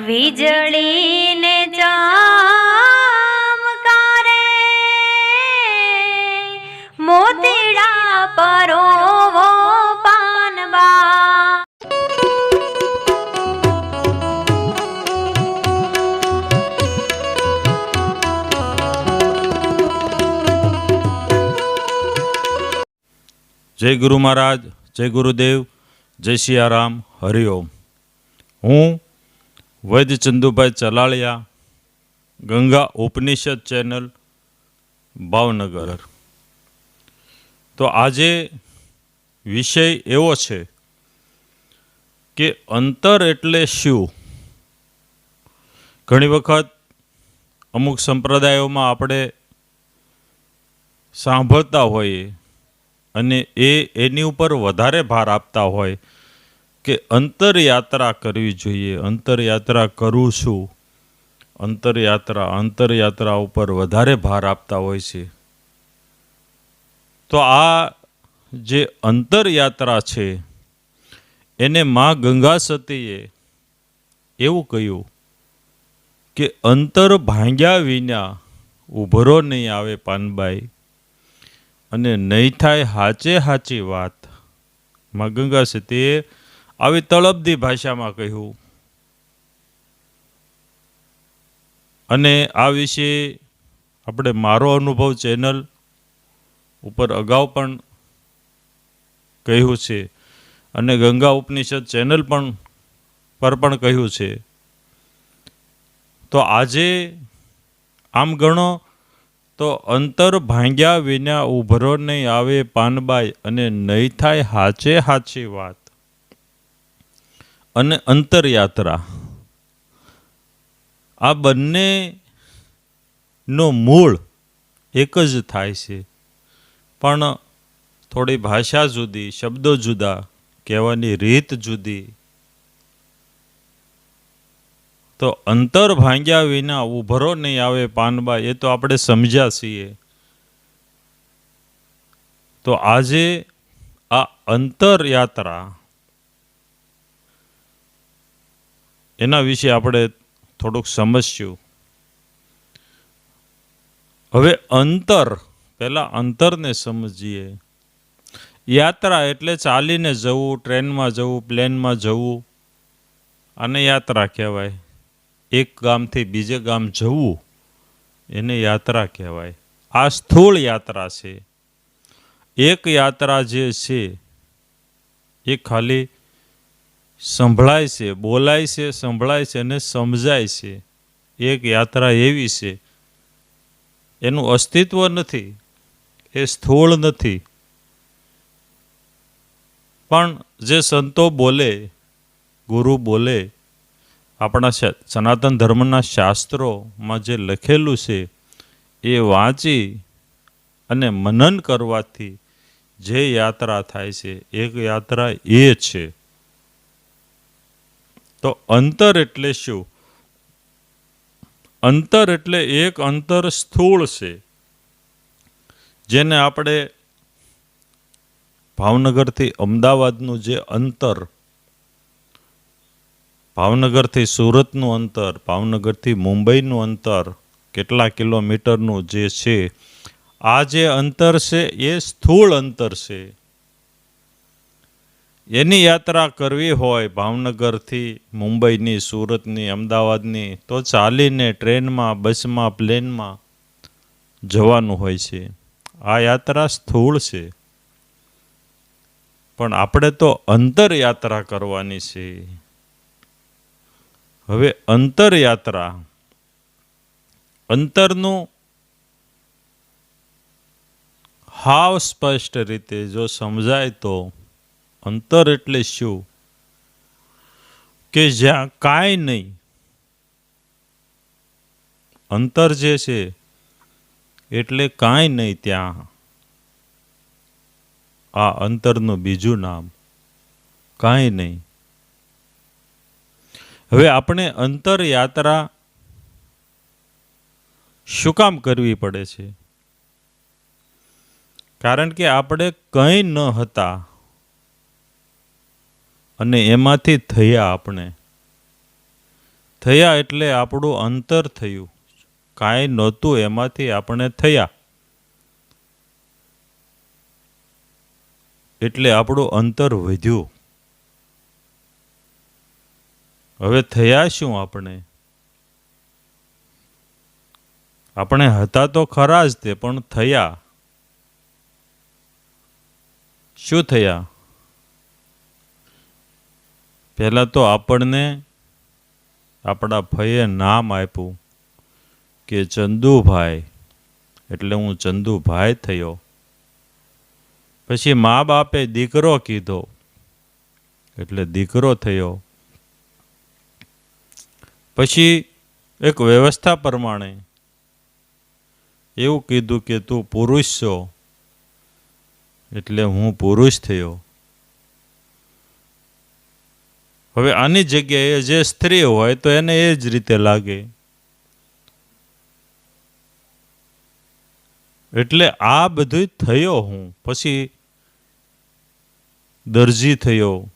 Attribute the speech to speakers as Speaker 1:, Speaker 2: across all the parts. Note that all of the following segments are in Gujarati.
Speaker 1: વીજળીને ચમકારે મોતીડા પરોવો પાનબા.
Speaker 2: જય ગુરુ મહારાજ જય ગુરુદેવ જય સિયારામ હરિઓમ હું વૈદ્ય ચંદુભાઈ ચલાળિયા, ગંગા ઉપનિષદ ચેનલ, ભાવનગર. તો આજે વિષય એવો છે કે અંતર એટલે શું? ઘણી વખત અમુક સંપ્રદાયોમાં આપણે સાંભળતા હોઈએ અને એ એની ઉપર વધારે ભાર આપતા હોય કે અંતરયાત્રા કરવી જોઈએ. અંતરયાત્રા કરું છું. અંતરયાત્રા અંતરયાત્રા ઉપર વધારે ભાર આપતા હોય છે. તો આ જે અંતરયાત્રા છે, એને માં ગંગા સતીએ એવું કહ્યું કે અંતર ભાંગ્યા વિના ઉભરો નહીં આવે પાનબાઈ. અને નહીં થાય હાચે હાચી વાત. માં ગંગા સતીએ આવી તળપદી ભાષામાં કહ્યું. અને આ વિશે આપણે મારો અનુભવ ચેનલ ઉપર અગાઉ પણ કહ્યું છે અને ગંગા ઉપનિષદ ચેનલ પણ પર પણ કહ્યું છે. તો આજે આમ ગણો તો અંતર ભાંગ્યા વિના ઉભરો નહીં આવે પાનબાઈ અને નહીં થાય હાચે હાચી વાત. અને અંતરયાત્રા. આ બંને નો મૂળ એક જ થાય છે. પણ થોડી ભાષા જુદી, શબ્દો જુદા, કહેવાની રીત જુદી. તો અંતર ભાંગ્યા વિના ઉભરો નહીં આવે પાનબા, એ તો આપણે સમજ્યા છીએ. તો આજે આ અંતર યાત્રા એના વિશે આપણે થોડુંક સમજશું. હવે અંતર, પહેલાં અંતરને સમજીએ. યાત્રા એટલે ચાલીને જવું, ટ્રેનમાં જવું, પ્લેનમાં જવું, આને યાત્રા કહેવાય. એક ગામથી બીજે ગામ જવું, એને યાત્રા કહેવાય. આ સ્થૂળ યાત્રા છે. એક યાત્રા જે છે, એ ખાલી સંભળાય છે, બોલાય છે, સંભળાય છે અને સમજાય છે. એક યાત્રા એવી છે. એનું અસ્તિત્વ નથી. એ સ્થૂળ નથી. પણ જે સંતો બોલે, ગુરુ બોલે, આપણા સનાતન ધર્મના શાસ્ત્રોમાં જે લખેલું છે, એ વાંચી અને મનન કરવાથી જે યાત્રા થાય છે, એક યાત્રા એ છે. તો અંતર એટલે શું? અંતર એટલે એક અંતર સ્થૂળ છે, જેને આપણે ભાવનગરથી અમદાવાદનું જે અંતર, ભાવનગરથી સુરતનું અંતર, ભાવનગરથી મુંબઈનું અંતર, કેટલા કિલોમીટરનું જે છે, આ જે અંતર છે એ સ્થૂળ અંતર છે. એની યાત્રા કરવી હોય ભાવનગરથી, મુંબઈની, સુરતની, અમદાવાદની, તો ચાલીને ટ્રેનમાં, બસમાં, પ્લેનમાં જવાનું હોય છે. આ યાત્રા સ્થૂળ છે. પણ આપણે તો અંતર યાત્રા કરવાની છે. હવે અંતર યાત્રા અંતરનું હાવ સ્પષ્ટ રીતે જો સમજાય તો અંતર એટલે શું? કે જ્યાં કાંઈ નહીં. અંતર જે છે, એટલે કાંઈ નહીં ત્યાં. આ અંતરનું બીજું નામ કાંઈ નહીં. હવે આપણે અંતર યાત્રા શું કામ કરવી પડે છે? કારણ કે આપણે કંઈ ન હતા. અને એમાંથી થયા આપણે. થયા એટલે આપણું અંતર થયું. કાંઈ નહોતું, એમાંથી આપણે થયા. એટલે આપણું અંતર વધ્યું. હવે થયા શું આપણે? આપણે હતા તો ખરા જ તે, પણ થયા. શું થયા? પહેલાં તો આપણને આપણા ભયે નામ આપ્યું કે, ચંદુભાઈ. એટલે હું ચંદુભાઈ થયો. પછી મા બાપે દીકરો કીધો. એટલે દીકરો થયો. પછી એક વ્યવસ્થા પ્રમાણે એવું કીધું કે, તું પુરુષ છો. એટલે હું પુરુષ થયો. હવે આની જગ્યાએ જે સ્ત્રી હોય તો એને એ જ રીતે લાગે. એટલે આ બધું થયો હું. પછી દરજી થયો.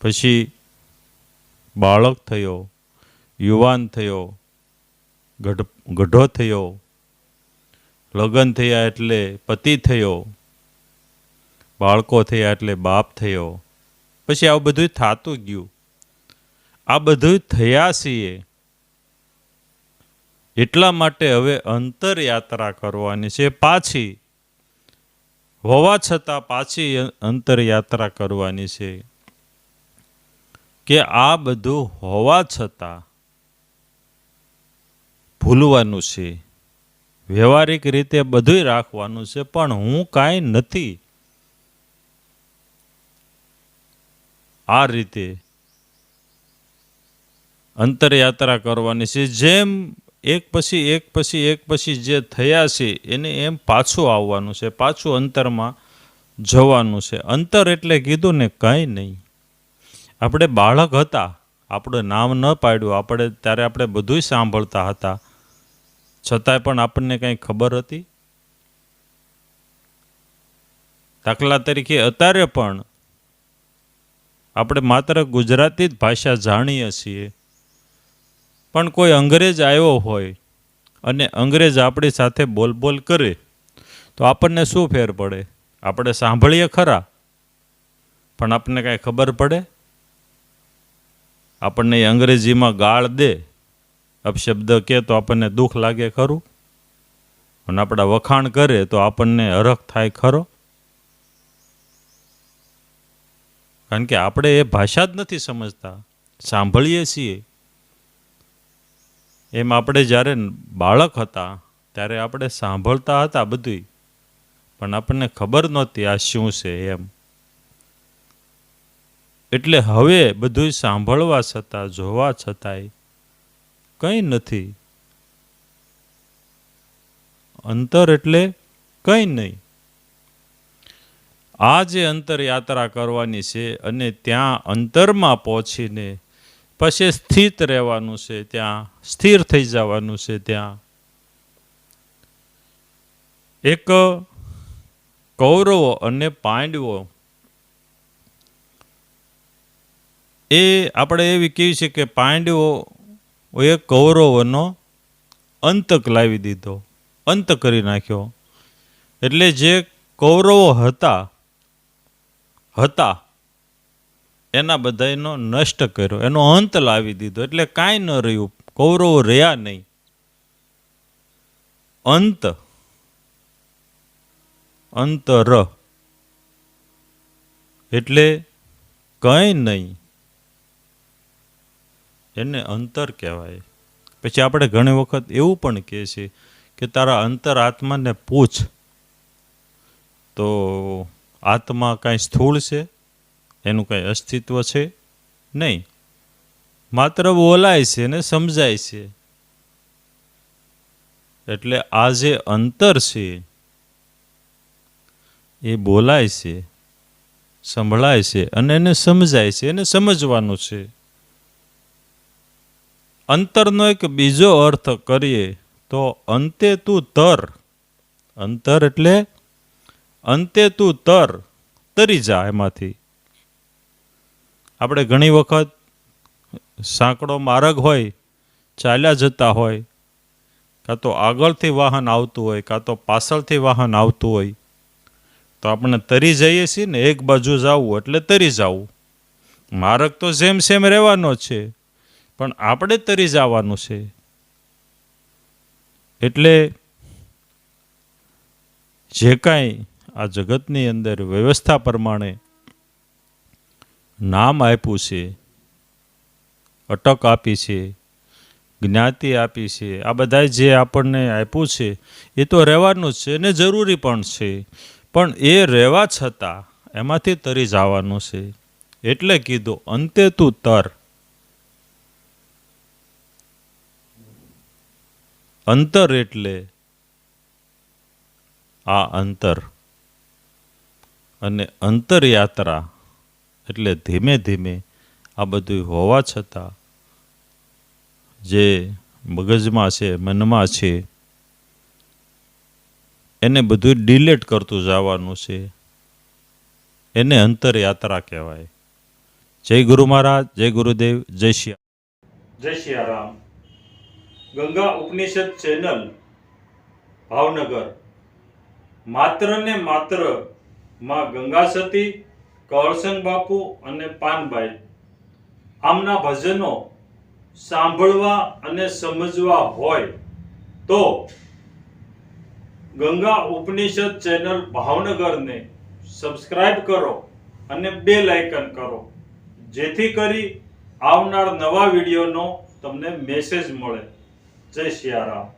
Speaker 2: પછી બાળક થયો, યુવાન થયો ગઢો થયો, લગ્ન થયા એટલે પતિ થયો, બાળકો થયા એટલે બાપ થયો. પછી આવું બધું થતું ગયું. આ બધું થયા છીએ. એટલા માટે હવે અંતર યાત્રા કરવાની છે. પાછી, હોવા છતાં પાછી અંતરયાત્રા કરવાની છે. કે આ બધું હોવા છતાં ભૂલવાનું છે. વ્યવહારિક રીતે બધુંય રાખવાનું છે, પણ હું કાંઈ નથી. આ રીતે અંતરયાત્રા કરવાની છે. જેમ એક પછી એક પછી એક પછી જે થયા છે, એને એમ પાછું આવવાનું છે, પાછું અંતરમાં જવાનું છે. અંતર એટલે કીધું ને કંઈ નહીં. આપણે બાળક હતા, આપણે નામ ન પાડ્યું, આપણે ત્યારે આપણે બધુંય સાંભળતા હતા. છતાંય પણ આપણને કંઈ ખબર હતી? દાખલા તરીકે, અત્યારે પણ આપણે માત્ર ગુજરાતી જ ભાષા જાણીએ છીએ. પણ કોઈ અંગ્રેજ આવ્યો હોય અને અંગ્રેજ આપણી સાથે બોલબોલ કરે, તો આપણને શું ફેર પડે? આપણે સાંભળીએ ખરા? પણ આપણને કાંઈ ખબર પડે? આપણને એ અંગ્રેજીમાં ગાળ દે, અપશબ્દ કે તો આપણને દુઃખ લાગે ખરું? અને આપણા વખાણ કરે તો આપણને હરખ થાય ખરો? કારણ કે આપણે એ ભાષા જ નથી સમજતા. સાંભળીએ છીએ. એમ આપણે જ્યારે બાળક હતા, ત્યારે આપણે સાંભળતા હતા બધું પણ આપણને ખબર નહોતી આ શું છે એમ. એટલે હવે બધું સાંભળવા છતાં, જોવા છતાંય કંઈ નથી. અંતર એટલે કંઈ નહીં. આ જે અંતર યાત્રા કરવાની છે અને ત્યાં અંતરમાં પહોંચીને પછી સ્થિત રહેવાનું છે, ત્યાં સ્થિર થઈ જવાનું છે ત્યાં. એક કૌરવો અને પાંડવો એ આપણે એવી કહીએ છીએ કે પાંડવો એ કૌરવોનો અંતક લાવી દીધો, અંત કરી નાખ્યો. એટલે જે કૌરવો હતા હતા. એના બધાનો નષ્ટ કર્યો. એનો અંત લાવી દીધો. એટલે કાંઈ ન રહ્યું. કૌરવો રહ્યા નહીં. અંત. અંતર. એટલે કંઈ નહીં. એને અંતર કહેવાય. પછી આપણે ઘણી વખત એવું પણ કહે છે કે તારા અંતર આત્માને પૂછ. તો આત્મા કાંઈ સ્થૂળ છે? એનું કાંઈ અસ્તિત્વ છે? નહીં. માત્ર બોલાય છે ને સમજાય છે. એટલે આ જે અંતર છે, એ બોલાય છે, સંભળાય છે અને એને સમજાય છે, એને સમજવાનું છે. અંતરનો એક બીજો અર્થ કરીએ તો અંતે તું તર. અંતર એટલે અંતે તું તર તરી જા એમાંથી. આપણે ઘણી વખત સાંકડો માર્ગ હોય, ચાલ્યા જતા હોય, કાં તો આગળથી વાહન આવતું હોય, કાં તો પાછળથી વાહન આવતું હોય, તો આપણે તરી જઈએ છીએ ને, એક બાજુ જવું એટલે તરી જવું. માર્ગ તો જેમ સેમ રહેવાનો છે, પણ આપણે તરી જવાનું છે. એટલે જે કાંઈ આ જગતની અંદર વ્યવસ્થા પ્રમાણે નામ આપ્યું છે, અટક આપી છે, જ્ઞાતિ આપી છે, આ બધા જે આપણને આપ્યું છે, એ તો રહેવાનું જ છે અને જરૂરી પણ છે. પણ એ રહેવા છતાં એમાંથી તરી જવાનું છે. એટલે કીધું, અંતે તું તર. અંતર એટલે આ અંતર. અને અંતરયાત્રા એટલે ધીમે ધીમે આ બધું હોવા છતાં જે મગજમાં છે, મનમાં છે, એને બધું ડિલેટ કરતું જવાનું છે, એને અંતરયાત્રા કહેવાય. જય ગુરુ મહારાજ, જય ગુરુદેવ, જય શ્રી જય સિયારામ ગંગા ઉપનિષદ ચેનલ ભાવનગર. માત્ર ને માત્ર માં ગંગા સતી કળસન બાપુ અને પાનભાઈ આમના ભજનો સાંભળવા અને સમજવા હોય તો ગંગા ઉપનિષદ ચેનલ ભાવનગરને સબસ્ક્રાઇબ કરો અને બે લાઇકન કરો. જેથી કરી આવનાર નવા વિડીયોનો તમને મેસેજ મળે. જય સિયારામ